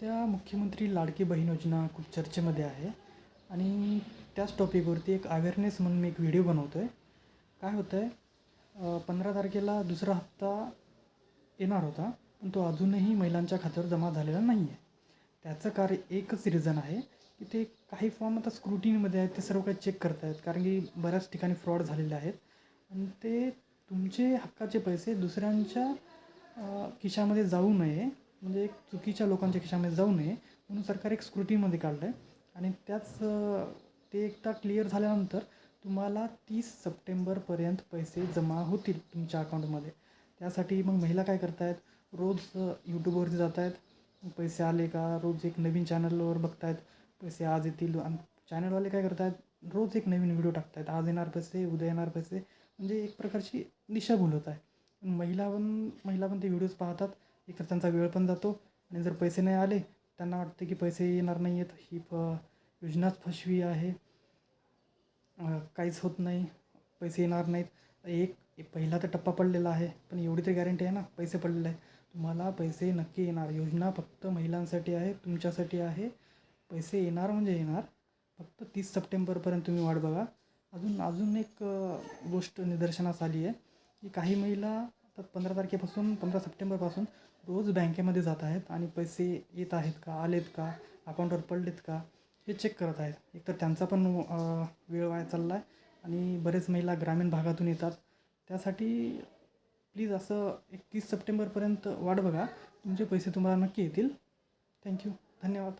त्या मुख्यमंत्री लाडकी बहीण योजना खूप चर्चेमध्ये आहे. आणि त्याच टॉपिकवरती एक अवेअरनेस म्हणून मी एक व्हिडिओ बनवतो आहे काय होतं आहे पंधरा तारखेला दुसरा हप्ता येणार होता पण तो अजूनही महिलांच्या खात्यावर जमा झालेला नाही आहे त्याचं कार्य एकच रिझन आहे की ते काही फॉर्म आता स्क्रुटिनीमध्ये आहेत ते सर्व काही चेक करत आहेत कारण की बऱ्याच ठिकाणी फ्रॉड झालेले आहेत. आणि ते तुमचे हक्काचे पैसे दुसऱ्यांच्या खिशामध्ये जाऊ नये म्हणजे एक चुकीच्या लोकांच्या खिशामध्ये जाऊ नये म्हणून सरकार एक स्क्रुटीमध्ये काढलं आहे आणि त्याच ते एकदा क्लिअर झाल्यानंतर तुम्हाला तीस सप्टेंबरपर्यंत पैसे जमा होतील तुमच्या अकाउंटमध्ये. त्यासाठी मग महिला काय करतायत? रोज यूट्यूबवरती जात आहेत पैसे आले का? रोज एक नवीन चॅनलवर बघतायत. पैसे आज येतील. आणि चॅनलवाले काय करतायत? रोज एक नवीन व्हिडिओ टाकतायत. आज येणार पैसे उद्या येणार पैसे. म्हणजे एक प्रकारची दिशाभूल होत आहे महिला पण महिला पण ते व्हिडिओज पाहतात. एकतर त्यांचा वेळ पण जातो आणि जर पैसे नाही आले त्यांना वाटते की पैसे येणार नाही आहेत ही फ योजनाच फसवी आहे. काहीच होत नाही. पैसे येणार नाहीत. एक एक पहिला तर टप्पा पडलेला आहे पण एवढी तरी गॅरंटी आहे ना पैसे पडलेले आहे तुम्हाला पैसे नक्की येणार. योजना फक्त महिलांसाठी आहे तुमच्यासाठी आहे. पैसे येणार म्हणजे येणार. फक्त तीस सप्टेंबरपर्यंत तुम्ही वाट बघा. अजून अजून एक गोष्ट निदर्शनास आली आहे की काही महिला तर पंधरा तारखेपासून पंधरा सप्टेंबरपासून रोज बँकेमध्ये जात आहेत आणि पैसे येत आहेत का आलेत का अकाउंटवर पडलेत का हे चेक करत आहेत. एकतर त्यांचा पण वेळ वाया चालला आहे आणि बरेच महिला ग्रामीण भागातून येतात. त्यासाठी प्लीज असं एक तीस सप्टेंबरपर्यंत वाट बघा. तुमचे पैसे तुम्हाला नक्की येतील. थँक्यू धन्यवाद.